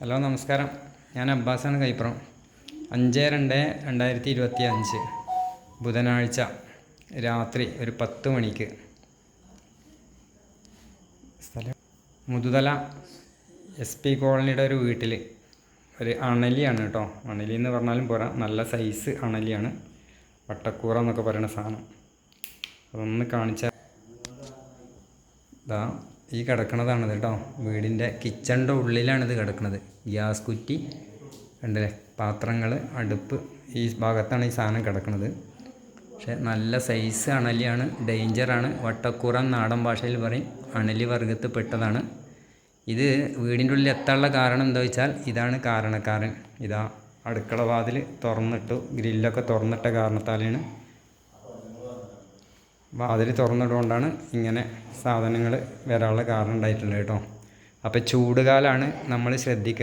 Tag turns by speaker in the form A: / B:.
A: Hello നമസ്കാരം. ഞാൻ അബ്ബാസാണ് കൈപ്പുറം. അഞ്ച് രണ്ട് രണ്ടായിരത്തി ഇരുപത്തി അഞ്ച് ബുധനാഴ്ച രാത്രി ഒരു പത്ത് മണിക്ക്. സ്ഥലം മുതുതല എസ് പി കോളനിയുടെ ഒരു വീട്ടിൽ ഒരു അണലിയാണ് കേട്ടോ. അണലി എന്ന് പറഞ്ഞാലും പോരാ. നല്ല സൈസ് അണലിയാണ്. വട്ടക്കൂറ എന്നൊക്കെ പറയുന്ന സാധനം. അതൊന്ന് കാണിച്ചാൽ ഇതാ ഈ കിടക്കണതാണത് കേട്ടോ. വീടിന്റെ കിച്ചണിന്റെ ഉള്ളിലാണിത് കിടക്കുന്നത് ഗ്യാസ് കുറ്റി ഉണ്ടല്ലേ പാത്രങ്ങൾ അടുപ്പ് ഈ ഭാഗത്താണ് ഈ സാധനം കിടക്കുന്നത് പക്ഷേ നല്ല സൈസ് അണലിയാണ് ഡേഞ്ചറാണ് വട്ടക്കൂറം നാടൻ ഭാഷയിൽ പറയും. അണലി വർഗത്തിൽ പെട്ടതാണ്. ഇത് വീടിന്റെ ഉള്ളിൽ എത്താനുള്ള കാരണം എന്താ വെച്ചാൽ ഇതാണ് കാരണക്കാരൻ. ഇതാ അടുക്കള വാതിൽ തുറന്നിട്ടു ഗ്രില്ലൊക്കെ തുറന്നിട്ട കാരണത്താലാണ് വാതിൽ തുറന്നിടുകൊണ്ടാണ് ഇങ്ങനെ സാധനങ്ങൾ വരാനുള്ള കാരണം ഉണ്ടായിട്ടുള്ളത് കേട്ടോ. അപ്പോൾ ചൂടുകാലമാണ് നമ്മൾ ശ്രദ്ധിക്കുക